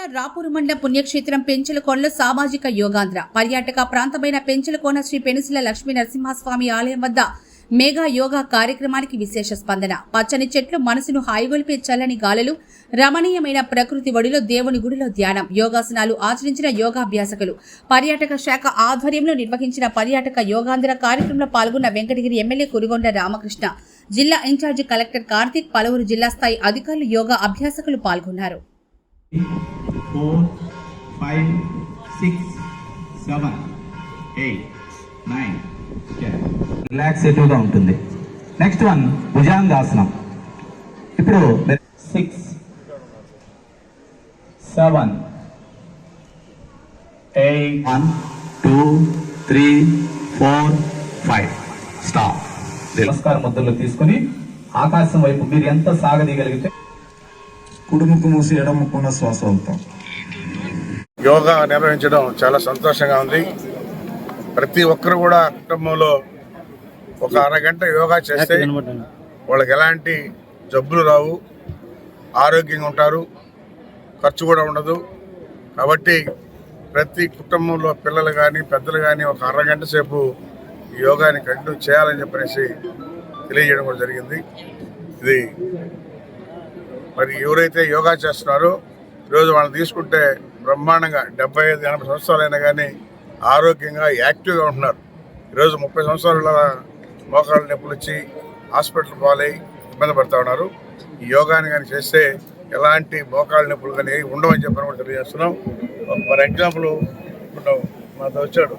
జిల్లా రాపూరు మండల పుణ్యక్షేత్రం పెంచలకోనలో సామాజిక యోగాంధ్ర. పర్యాటక ప్రాంతమైన పెంచలకోన శ్రీ పెనుసిల లక్ష్మీ నరసింహస్వామి ఆలయం వద్ద మేఘా యోగా కార్యక్రమానికి విశేష స్పందన. పచ్చని చెట్లు మనసును హాయిగొలిపే చల్లని గాలులు రమణీయమైన ప్రకృతి ఒడిలో దేవుని గుడిలో ధ్యానం యోగాసనాలు ఆచరించిన యోగాభ్యాసకులు. పర్యాటక శాఖ ఆధ్వర్యంలో నిర్వహించిన పర్యాటక యోగాంధ్ర కార్యక్రమంలో పాల్గొన్న వెంకటగిరి ఎమ్మెల్యే కురుగొండ రామకృష్ణ జిల్లా ఇన్ఛార్జి కలెక్టర్ కార్తీక్ పలువురు జిల్లా స్థాయి అధికారులు యోగా అభ్యాసకులు పాల్గొన్నారు. Four, five, six, seven, eight, nine, ten. రిలాక్సేటివ్గా ఉంటుంది. నెక్స్ట్ వన్ భుజాంగాసనం ఇప్పుడు six seven eight one two three four five stop నమస్కార ముద్రలు తీసుకొని ఆకాశం వైపు మీరు ఎంత సాగదీయగలిగితే కుడుముకు మూసి ఎడముకున్న శ్వాస వదులుతాం. యోగా నిర్వహించడం చాలా సంతోషంగా ఉంది. ప్రతి ఒక్కరు కూడా కుటుంబంలో ఒక అరగంట యోగా చేస్తే వాళ్ళకి ఎలాంటి జబ్బులు రావు. ఆరోగ్యంగా ఉంటారు. ఖర్చు కూడా ఉండదు. కాబట్టి ప్రతి కుటుంబంలో పిల్లలు కానీ పెద్దలు కానీ ఒక అరగంట సేపు యోగాని కంటిన్యూ చేయాలని చెప్పనేసి తెలియజేయడం కూడా జరిగింది. ఇది మరి ఎవరైతే యోగా చేస్తున్నారో ఈరోజు వాళ్ళని తీసుకుంటే బ్రహ్మాండంగా డెబ్బై ఐదు ఎనభై సంవత్సరాలైనా కానీ ఆరోగ్యంగా యాక్టివ్గా ఉంటున్నారు. ఈరోజు ముప్పై సంవత్సరాల మోకాళ్ళ నొప్పులు వచ్చి హాస్పిటల్ పాలై ఇబ్బంది పడుతూ ఉన్నారు. ఈ యోగాని కానీ చేస్తే ఎలాంటి మోకాళ్ళ నొప్పులు కానీ ఉండవని చెప్పని కూడా తెలియజేస్తున్నాం. ఫర్ ఎగ్జాంపుల్ ఇప్పుడు మాతో వచ్చాడు.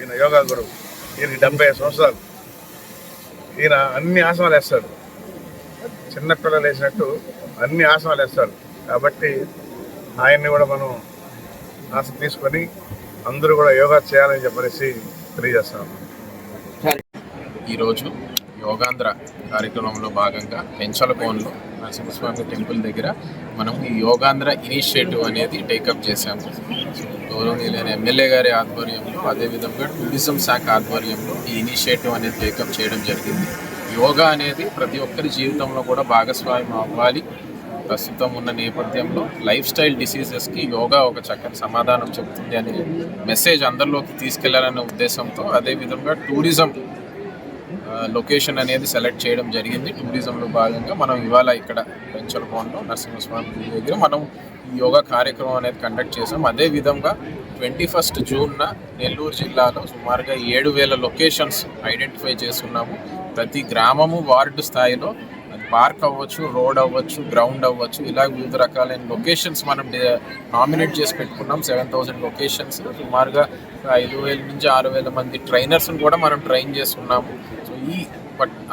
ఈయన యోగా గురువు. ఈయనకి డెబ్బై సంవత్సరాలు. ఈయన అన్ని ఆసనాలు వేస్తాడు. చిన్నపిల్లలు వేసినట్టు అన్ని ఆసనాలు వేస్తారు కాబట్టి ఆయన్ని కూడా మనం ఆశ తీసుకొని అందరూ కూడా యోగా చేయాలని చెప్పనేసి తెలియజేస్తాం ఈరోజు యోగాంధ్ర కార్యక్రమంలో భాగంగా పెంచలకోన్లో నరసింహస్వామి టెంపుల్ దగ్గర మనం ఈ యోగాంధ్ర ఇనిషియేటివ్ అనేది టేకప్ చేశాము. గౌరవనీయులైన ఎమ్మెల్యే గారి ఆధ్వర్యంలో అదేవిధంగా టూరిజం శాఖ ఆధ్వర్యంలో ఈ ఇనిషియేటివ్ అనేది టేకప్ చేయడం జరిగింది. యోగా అనేది ప్రతి ఒక్కరి జీవితంలో కూడా భాగస్వామ్యం అవ్వాలి. ప్రస్తుతం ఉన్న నేపథ్యంలో లైఫ్ స్టైల్ డిసీజెస్కి యోగా ఒక చక్కని సమాధానం చెబుతుంది అనే మెసేజ్ అందరిలోకి తీసుకెళ్ళాలనే ఉద్దేశంతో అదేవిధంగా టూరిజం లొకేషన్ అనేది సెలెక్ట్ చేయడం జరిగింది. టూరిజంలో భాగంగా మనం ఇవాళ ఇక్కడ పెంచలకోనలో నరసింహస్వామి గుడి దగ్గర మనం యోగా కార్యక్రమం అనేది కండక్ట్ చేసాం అదే విధంగా ట్వంటీ ఫస్ట్ జూన్న నెల్లూరు జిల్లాలో సుమారుగా ఏడు వేల లొకేషన్స్ ఐడెంటిఫై చేస్తున్నాము ప్రతి గ్రామము వార్డు స్థాయిలో పార్క్ అవ్వచ్చు రోడ్ అవ్వచ్చు గ్రౌండ్ అవ్వచ్చు ఇలా వివిధ రకాలైన లొకేషన్స్ మనం నామినేట్ చేసి పెట్టుకున్నాం. Seven thousand locations. సుమారుగా ఐదు వేల నుంచి ఆరు వేల మంది ట్రైనర్స్ని కూడా మనం ట్రైన్ చేస్తున్నాము. సో ఈ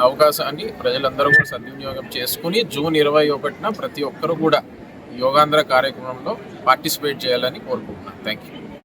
అవకాశాన్ని ప్రజలందరూ కూడా సద్వినియోగం చేసుకుని జూన్ ఇరవై ఒకటిన ప్రతి ఒక్కరు కూడా యోగాంధ్ర కార్యక్రమంలో పార్టిసిపేట్ చేయాలని కోరుకుంటున్నాను. Thank you